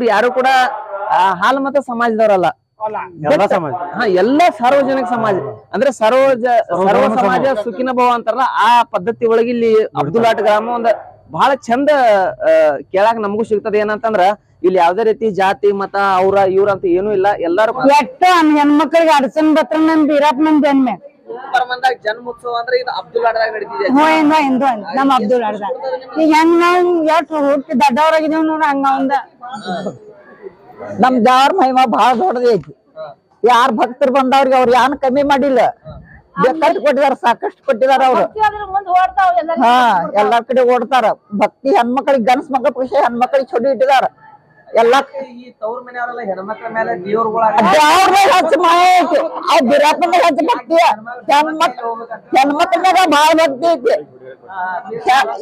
ಇವ್ರು ಯಾರು ಕೂಡ ಆ, ಹಾಲು ಮತ ಸಮಾಜದವರಲ್ಲ. ಎಲ್ಲ ಸಮಾಜ. ಹಾ ಎಲ್ಲಾ ಸಾರ್ವಜನಿಕ ಸಮಾಜ. ಅಂದ್ರೆ ಸರ್ವಜ ಸರ್ವ ಸಮಾಜ. ಸುಖಿನ ಭವ ಅಂತಾರಲ್ಲ ಆ ಪದ್ಧತಿ ಒಳಗೆ ಇಲ್ಲಿ ಅಬ್ದುಲ್ಲಾಟ್ ಗ್ರಾಮ ಒಂದ್ ಬಹಳ ಚಂದ ಆ, ಕೇಳಾಕ್ ನಮಗೂ ಸಿಗ್ತದೆ. ಏನಂತಂದ್ರ ಇಲ್ಲಿ ಯಾವ್ದೇ ರೀತಿ ಜಾತಿ ಮತ ಅವ್ರ ಇವ್ರ ಅಂತ ಏನೂ ಇಲ್ಲ. ಎಲ್ಲಾರು ಹೆಣ್ಮಕ್ಳಿಗೆ ಅಡಸನ್ ಬತ್ರ ನಮ್ ಬೀರಪ್ಪ ನಮ್ ಜನ್ಮೆ ಜನ್ಮೋತ್ಸವ ಅಂದ್ರೆ ಇದು ನಡೀತಿದೆ ಹ್ಞೂ ಇಂದ ಇಂದು ನಮ್ ಅಬ್ದುಲ್ ಅಡ್ದ. ಈಗ ಹೆಂಗ್ ನಾವು ಎಷ್ಟು ಹುಟ್ಟಿ ದೊಡ್ಡವರಾಗಿದೀವಿ ನೋಡ್ರಿ ಹಂಗ ಒಂದ ನಮ್ ದೇವ್ರ ಮಹಿಮ ಬಹಳ ದೊಡ್ಡದೈತಿ ಯಾರ ಭಕ್ತರು ಬಂದವ್ರಿಗೆ ಅವ್ರು ಯಾನ್ ಕಮ್ಮಿ ಮಾಡಿಲ್ಲ. ಬೇಕಾಷ್ಟು ಕೊಟ್ಟಿದಾರ ಸಾಕಷ್ಟು ಕೊಟ್ಟಿದಾರ ಅವ್ರು. ಹಾ ಎಲ್ಲಾ ಕಡೆ ಓಡ್ತಾರ. ಭಕ್ತಿ ಹೆಣ್ಮಕ್ಳಿಗೆ ಗನ್ಸ್ ಮಕ್ಳ ಖುಷಿ ಹೆಣ್ಮಕ್ಳಿಗೆ ಚೊಡಿ ಇಟ್ಟಿದಾರ. ಎಲ್ಲಾ ಈ ತವ್ರ ಮನೆಯವರೆಲ್ಲ ಹೆಣ್ಮಕ್ಳ ಮೇಲೆ ದೇವ್ರುಗಳ ದೇವ್ರ ಮೇಲೆ ಹಚ್ಚ ಹಚ್ಚ ಭಕ್ತಿ. ಹೆಣ್ಮಕ್ ಹೆಣ್ಮಕ್ಳ ಮ್ಯಾಗ ಬಹಳ ಭಕ್ತಿ ಐತಿ.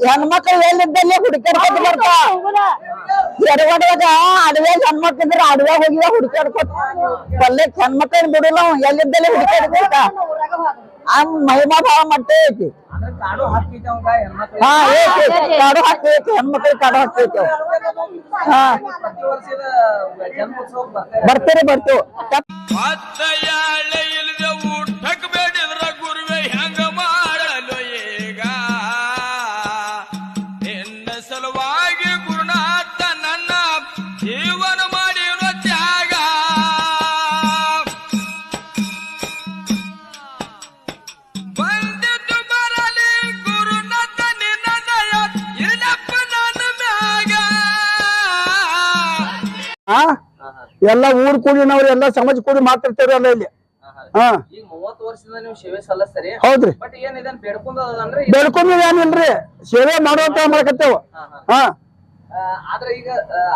ಹೆಣ್ಮಕ್ಳು ಎಲ್ಲಿದ್ದಲ್ಲಿ ಹುಡುಕಾಡ್ಕೊತ ಬರ್ತಾವ? ಎಡಗಡೆಯಾಗ ಅಡವೆ ಹೆಣ್ಮಕ್ಳಿದ್ರ ಅಡವೆ ಹೋಗಿದ ಹುಡುಕಾಡ್ಕೊತ ಪಲ್ಲೆ ಹೆಣ್ಮಕ್ಳನ್ನ ಬಿಡಲ್ಲ ಎಲ್ಲಿದ್ದಲ್ಲಿ ಹುಡುಕಾಡ್ಕೊತ ಆ ಮಹಿಮಾ ಭಾವ ಹೆಣ್ಮಕ್ಳು ಹಾ ಐತಿ ಕಾಡು ಹಾಕಿ ಐತಿ ಹೆಣ್ಮಕ್ಳಿಗೆ. ಕಾಡು ಹಾಕಿ ಐತಿ. ಹಾ. ಪ್ರತಿ ವರ್ಷದ ಜನ್ಮೋತ್ಸವ ಬರ್ತಾರೆ ಬರ್ತೀರಿ. ಬರ್ತೀವಿ ಎಲ್ಲ ಊರ್ ಕೂಡಿನವ್ರು ಎಲ್ಲ ಸಮಾಜ ಕೂಡಿ ಮಾತಾಡ್ತಾರಲ್ಲ ಇಲ್ಲಿ. ಹಾ ಈಗ ಮೂವತ್ತು ವರ್ಷದಿಂದ ನೀವು ಸೇವೆ ಸಲ್ಲಿಸ್ತೀರಿ. ಹೌದ್ರಿ. ಬಟ್ ಏನ್ ಇದನ್ನ ಬೇಡ್ಕೊಂಡ್ರೆ ಏನಿಲ್ರಿ. ಸೇವೆ ಮಾಡುವಂತ ಮಾಡ್ಕತ್ತೇವ ಹಾ. ಆದ್ರೆ ಈಗ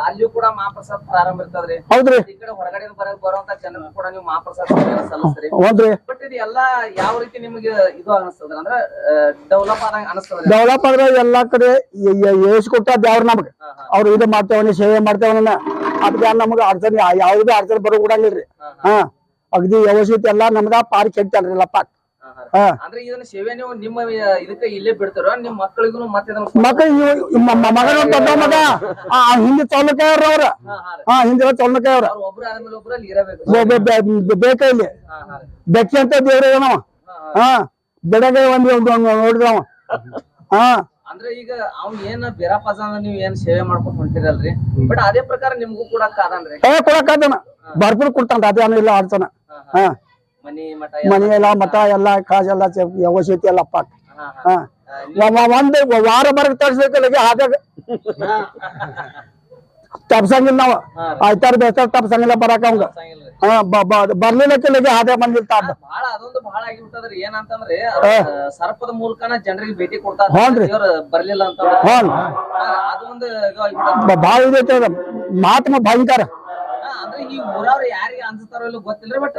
ಅಲ್ಲಿಯೂ ಕೂಡ ಮಹಾಪ್ರಸಾದ ಪ್ರಾರಂಭ ಇರ್ತದ್ರಿ. ಹೌದ್ರಿ. ಈ ಕಡೆ ಹೊರಗಡೆ ಬರ ಬರುವಂತ ಜನರು ಕೂಡ ನೀವು ಮಹಾಪ್ರಸಾದ ಸೇವೆ ಸಲ್ಲಿಸ್ತೀರಿ. ಹೌದ್ರಿ. ಬಟ್ ಇದು ಎಲ್ಲಾ ಯಾವ ರೀತಿ ನಿಮ್ಗೆ ಇದು ಅನಿಸ್ತದ ಅಂದ್ರೆ ಡೆವಲಪ್ ಆದಂಗ ಅನಿಸ್ತದ ಡೆವಲಪ್ ಆದ್ರೆ ಎಲ್ಲಾ ಕಡೆ ಏಸ್ ಕೊಟ್ಟ ದೇವ್ರ ನಮ್ಗೆ? ಅವ್ರು ಇದು ಮಾಡ್ತೇವನಿ ಸೇವೆ ಮಾಡ್ತೇವನ ಅದಕ್ಕೆ ನಮ್ಗೆ ಅಡ್ಚಣೆ ಯಾವ್ದು ಅಡ್ಚಣೆ ಬರೋ ಕೂಡ ಹಾ ಅಗದಿ ವ್ಯವಸ್ಥೆ ಎಲ್ಲಾ ನಮ್ದ ಪಾರ್ಕ್ ಎಲ್ಲ ಪಾಕ್ ಅಂದ್ರೆ ಇದನ್ನ ಸೇವೆ ನೀವು ನಿಮ್ಮ ಇದಕ್ಕೆ ಇಲ್ಲೇ ಬಿಡ್ತಾರ ನಿಮ್ ಮಕ್ಕಳಿಗೂ ಮತ್ತೆ ಮಕ್ಳು ಮಗನ ದೊಡ್ಡ ಮಗ. ಆ, ಹಿಂದೆ ಚೌಲಕಾಯವ್ರ ಅವ್ರ. ಹಾ, ಹಿಂದೆ ಚೌಲಕಾಯವ್ರ ಅವ್ರು. ಆದ್ಮೇಲೆ ಒಬ್ರು ಅಲ್ಲಿ ಇರಬೇಕು. ಬೇಕ ಇಲ್ಲಿ. ಬೆಕ್ಕಿ ಅಂತ ದೇವ್ರ ಏನವ ಹಾ ಬೆಳಗ್ಗೆ ಒಂದ್ ನೋಡಿದ್ರವ ಹಾ. ಅಂದ್ರೆ ಈಗ ಅವ್ನ್ ಏನ್ ಬೇರಪ್ಪ ನೀವು ಏನ್ ಸೇವೆ ಮಾಡ್ಕೊಂಡ್ ಹೊಂಟಿರಲ್ರಿ? ಬಟ್ ಅದೇ ಪ್ರಕಾರ ನಿಮ್ಗೂ ಕೂಡ ಕಾದನ್ರಿ. ಕೊಡಕ್ಕಾದನ ಭರ್ಪೂರ್ ಕೊಡ್ತಾನ ಅದೇ ಇಲ್ಲ ಆಡ್ತಾನ. ಹಾ. ಮನಿ ಮಠ ಎಲ್ಲ ಎಲ್ಲ ಕಾಜ್ ಎಲ್ಲ ಪಾಕ್. ಒಂದ್ ವಾರ ಬರಕ್ ತರ್ಸ್ಬೇಕಲ್ಲ ಆದಾಗ ತಪ್ಸಂಗಿಲ್ಲ ನಾವ್. ಆಯ್ತಾರ ಬೇಸ್ತಾರ ತಪ್ಸಂಗಿಲ್ಲ ಬರಾಕ ಅವಂಗ. ಹಾ ಬ- ಬ- ಆದಾಗ ಬಂದಿರ್ತಾರ ಬಹಳ ಅದೊಂದು ಬಹಳ ಆಗಿಬಿಟ್ಟದ್ರಿ. ಏನಂತಂದ್ರೆ ಸರ್ಪದ ಮೂಲಕನ ಜನರಿಗೆ ಭೇಟಿ ಕೊಡ್ತಾರ. ಬರ್ಲಿಲ್ಲ ಅಂತ ಹ್ಞೂ ಅದು ಒಂದು ಇದು ಮಾತು ಭಯಂಕರ. ಈ ಊರವ್ರು ಯಾರಿಗೆ ಅನ್ಸ್ತಾರೋ ಇಲ್ಲ ಗೊತ್ತಿಲ್ರಿ ಬಟ್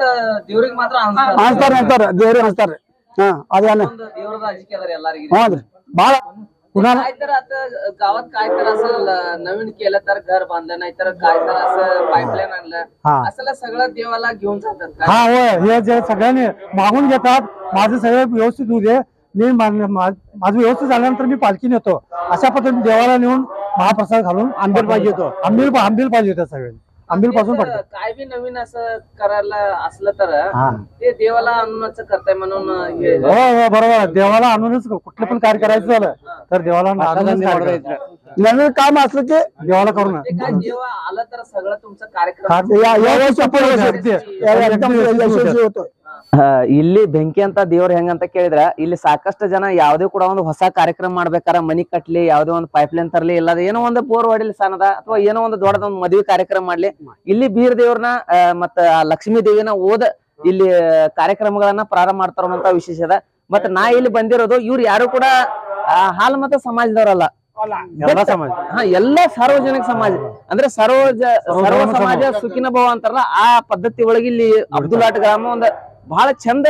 ದೇವ್ರಿಗೆ ಮಾತ್ರ ಅನ್ಸ್ತಾರ ಅನ್ಸ್ತಾರ ಅಂತಾರ ದೇವ್ರಿಗೆ ಅನ್ಸ್ತಾರ ಹಾ ಅದೇನ ಒಂದು ದೇವ್ರದ ಅಂಜಿಕೆ ಅದರಿ ಎಲ್ಲಾರಿಗೆ ಹ್ಞೂ ಭಾಳ पुन्हा काय तर आता गावात काय तर असं ल- नवीन केलं तर घर बांधलं नाही तर काय तर असं पाईपलाईन आणलं हा. असं सगळं देवाला घेऊन जातात काय हा होय हे जे सगळ्यांनी मागून घेतात माझं सगळं व्यवस्थित होऊ दे मी मान- मा- माझं व्यवस्थित झाल्यानंतर मी पालखी नेतो अशा पद्धतीने देवाला नेऊन महाप्रसाद घालून आंबील पाहिजे होतो आंबील आंबील पाहिजे होत्या सगळ्यांनी आंबील पासून पडतो काय बी नवीन असं करायला असलं तर हा ते देवाला आणूनच करताय म्हणून हे हो हो बरोबर. देवाला आणूनच कुठलं पण कार्य करायचं झालं तर देवाला आणूनच कार्य करायचं. नवीन काम असलं की देवाला करून ते काय देवा आलं तर सगळं तुमचं कार्यक्रम होतो ಇಲ್ಲಿ ಬೆಂಕಿ ಅಂತ ದೇವ್ರ ಹೆಂಗಂತ ಕೇಳಿದ್ರ ಇಲ್ಲಿ ಸಾಕಷ್ಟು ಜನ ಯಾವ್ದೇ ಕೂಡ ಒಂದು ಹೊಸ ಕಾರ್ಯಕ್ರಮ ಮಾಡ್ಬೇಕಾರ ಮನಿ ಕಟ್ಲಿ ಯಾವ್ದೇ ಒಂದು ಪೈಪ್ ಲೈನ್ ತರ್ಲಿ ಇಲ್ಲದ ಏನೋ ಒಂದು ಬೋರ್ ಹೊಡಿಲಿ ಸಣ್ಣದ ಅಥವಾ ಏನೋ ಒಂದು ದೊಡ್ಡದ ಒಂದು ಮದ್ವಿ ಕಾರ್ಯಕ್ರಮ ಮಾಡ್ಲಿ. ಇಲ್ಲಿ ಬೀರ್ ದೇವ್ರನ್ನ ಮತ್ತ ಆ ಲಕ್ಷ್ಮೀ ದೇವಿನ ಓದ ಇಲ್ಲಿ ಕಾರ್ಯಕ್ರಮಗಳನ್ನ ಪ್ರಾರಂಭ ಮಾಡ್ತಾರ ಅನ್ನೋ ವಿಶೇಷ ಅದ. ಮತ್ತ ನಾ ಇಲ್ಲಿ ಬಂದಿರೋದು ಇವ್ರು ಯಾರು ಕೂಡ ಆ, ಹಾಲ್ ಮತ ಸಮಾಜದವರಲ್ಲ. ಎಲ್ಲ ಸಮಾಜ. ಹಾ ಎಲ್ಲಾ ಸಾರ್ವಜನಿಕ ಸಮಾಜ. ಅಂದ್ರೆ ಸರ್ವ ಸರ್ವ ಸಮಾಜ. ಸುಖಿನ ಭವ ಅಂತಾರಲ್ಲ ಆ ಪದ್ಧತಿ ಒಳಗೆ ಇಲ್ಲಿ ಅಬ್ದುಲ್ಲಾಟ್ ಗ್ರಾಮ ಒಂದ್ ಬಹಳ ಚಂದ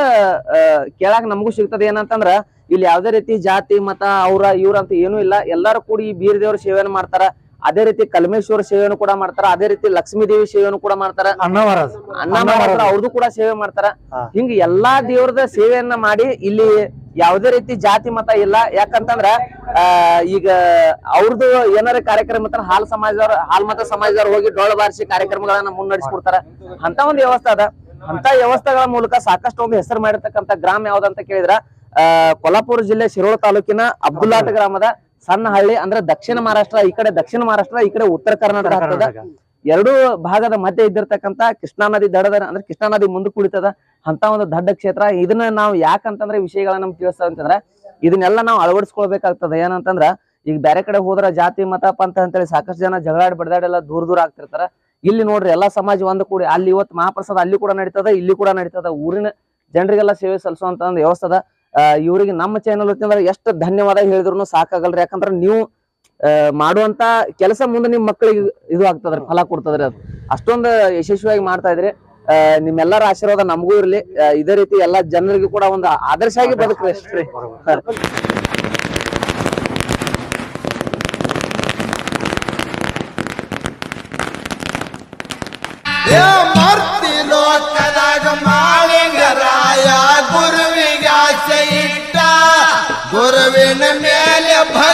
ಕೇಳಾಕ ನಮಗೂ ಸಿಗ್ತದೆ ಏನಂತಂದ್ರ ಇಲ್ಲಿ ಯಾವ್ದೇ ರೀತಿ ಜಾತಿ ಮತ ಅವ್ರ ಇವ್ರ ಅಂತ ಏನೂ ಇಲ್ಲ. ಎಲ್ಲಾರು ಕೂಡಿ ಈ ಬೀರ್ ದೇವ್ರ ಸೇವೆಯನ್ನು ಮಾಡ್ತಾರ. ಅದೇ ರೀತಿ ಕಲ್ಮೇಶ್ವರ ಸೇವೆಯನ್ನು ಕೂಡ ಮಾಡ್ತಾರ. ಅದೇ ರೀತಿ ಲಕ್ಷ್ಮೀ ದೇವಿ ಸೇವೆಯನ್ನು ಕೂಡ ಮಾಡ್ತಾರ. ಅನ್ನ ಮಾಡ್ತಾರ ಅವ್ರದ್ದು ಕೂಡ ಸೇವೆ ಮಾಡ್ತಾರ. ಹಿಂಗ ಎಲ್ಲಾ ದೇವ್ರದ ಸೇವೆಯನ್ನ ಮಾಡಿ ಇಲ್ಲಿ ಯಾವ್ದೇ ರೀತಿ ಜಾತಿ ಮತ ಇಲ್ಲ. ಯಾಕಂತಂದ್ರ ಈಗ ಅವ್ರದ್ದು ಏನಾರ ಕಾರ್ಯಕ್ರಮ ಇತ್ತ ಹಾಲ್ ಸಮಾಜದವ್ರ ಹಾಲ್ ಮತ ಸಮಾಜದವ್ರು ಹೋಗಿ ಡೊಳ್ಳ ಬಾರಿಸಿ ಕಾರ್ಯಕ್ರಮಗಳನ್ನ ಮುನ್ನಡೆಸ್ಕೊಡ್ತಾರ ಅಂತ ಒಂದು ವ್ಯವಸ್ಥೆ ಅದ. ಅಂತ ವ್ಯವಸ್ಥೆಗಳ ಮೂಲಕ ಸಾಕಷ್ಟು ಒಂದು ಹೆಸರು ಮಾಡಿರ್ತಕ್ಕಂತ ಗ್ರಾಮ ಯಾವ್ದಂತ ಕೇಳಿದ್ರ ಆ ಕೊಲ್ಹಾಪುರ ಜಿಲ್ಲೆ ಶಿರೋಳ ತಾಲೂಕಿನ ಅಬ್ದುಲ್ಲಾಟ್ ಗ್ರಾಮದ ಸಣ್ಣ ಹಳ್ಳಿ ಅಂದ್ರೆ ದಕ್ಷಿಣ ಮಹಾರಾಷ್ಟ್ರ ಈ ಕಡೆ ದಕ್ಷಿಣ ಮಹಾರಾಷ್ಟ್ರ ಈ ಕಡೆ ಉತ್ತರ ಕರ್ನಾಟಕ ಆಗ್ತದ. ಎರಡೂ ಭಾಗದ ಮಧ್ಯೆ ಇದ್ದಿರ್ತಕ್ಕಂತ ಕೃಷ್ಣಾ ನದಿ ದಡದ ಅಂದ್ರೆ ಕೃಷ್ಣಾ ನದಿ ಮುಂದೆ ಕುಳಿತದ ಅಂತ ಒಂದು ದಡ್ಡ ಕ್ಷೇತ್ರ. ಇದನ್ನ ನಾವು ಯಾಕಂತಂದ್ರೆ ವಿಷಯಗಳನ್ನ ನಮ್ಗೆ ತಿಳಿಸ್ತಾವ ಅಂತಂದ್ರೆ ಇದನ್ನೆಲ್ಲ ನಾವು ಅಳವಡಿಸ್ಕೊಳ್ಬೇಕಾಗ್ತದೆ. ಏನಂತಂದ್ರ ಈಗ ಬೇರೆ ಕಡೆ ಹೋದ್ರ ಜಾತಿ ಮತ ಪಂಥ ಅಂತೇಳಿ ಸಾಕಷ್ಟು ಜನ ಜಗಳಾಡಿ ಬಡದಾಡೆಲ್ಲ ದೂರ ದೂರ ಆಗ್ತಿರ್ತಾರ. ಇಲ್ಲಿ ನೋಡ್ರಿ ಎಲ್ಲಾ ಸಮಾಜ ಒಂದ್ ಕೂಡಿ ಅಲ್ಲಿ ಇವತ್ತು ಮಹಾಪ್ರಸಾದ ಅಲ್ಲಿ ಕೂಡ ನಡೀತದ ಇಲ್ಲಿ ಕೂಡ ನಡೀತದ ಊರಿನ ಜನರಿಗೆಲ್ಲ ಸೇವೆ ಸಲ್ಲಿಸುವಂತ ಒಂದು ವ್ಯವಸ್ಥೆ ಅದ. ಇವರಿಗೆ ನಮ್ಮ ಚಾನಲ್ ಅಂದ್ರೆ ಎಷ್ಟು ಧನ್ಯವಾದ ಹೇಳಿದ್ರು ಸಾಕಾಗಲ್ರಿ ಯಾಕಂದ್ರ ನೀವು ಮಾಡುವಂತ ಕೆಲಸ ಮುಂದೆ ನಿಮ್ ಮಕ್ಕಳಿಗೆ ಇದು ಆಗ್ತದ್ರಿ ಫಲ ಕೊಡ್ತದ್ರಿ ಅದು. ಅಷ್ಟೊಂದು ಯಶಸ್ವಿಯಾಗಿ ಮಾಡ್ತಾ ಇದ್ರಿ. ನಿಮ್ಮೆಲ್ಲರ ಆಶೀರ್ವಾದ ನಮಗೂ ಇರ್ಲಿ. ಇದೇ ರೀತಿ ಎಲ್ಲಾ ಜನರಿಗೂ ಕೂಡ ಒಂದು ಆದರ್ಶ ಆಗಿ ಬದುಕ್ರಿ ಅಷ್ಟ್ರಿ ಮಾಳಿಂಗರಾಯ ಗುರುವಿಗೆ ಆಸೆ ಇಟ್ಟ ಗುರುವಿನ ಮೇಲೆ ಭಕ್ತಿ